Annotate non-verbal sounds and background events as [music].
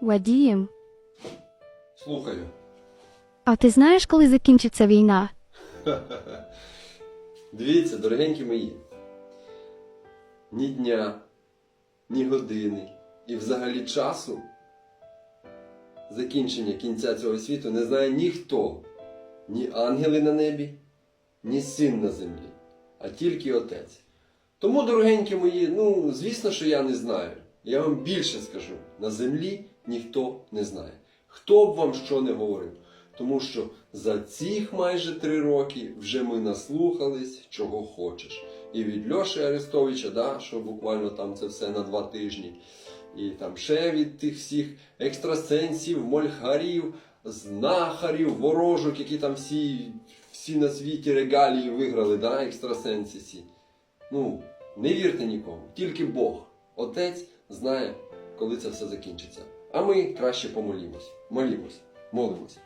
Вадієм, Слухаю. а ти знаєш, коли закінчиться війна? [laughs] Дивіться, дорогенькі мої. Ні дня, ні години і взагалі часу закінчення кінця цього світу не знає ніхто, ні ангели на небі, ні син на землі, а тільки отець. Тому, дорогенькі мої, ну, звісно, що я не знаю. Я вам більше скажу: на землі ніхто не знає. Хто б вам що не говорив. Тому що за цих майже три роки вже ми наслухались, чого хочеш. І від Льоші Арестовича, да, що буквально там це все на два тижні. І там ще від тих всіх екстрасенсів, мольхарів, знахарів, ворожок, які там всі, всі на світі регалії виграли, да, екстрасенси всі. Ну, не вірте нікому, тільки Бог, Отець знає, коли це все закінчиться. А ми краще помолімось. Молімось, молимось.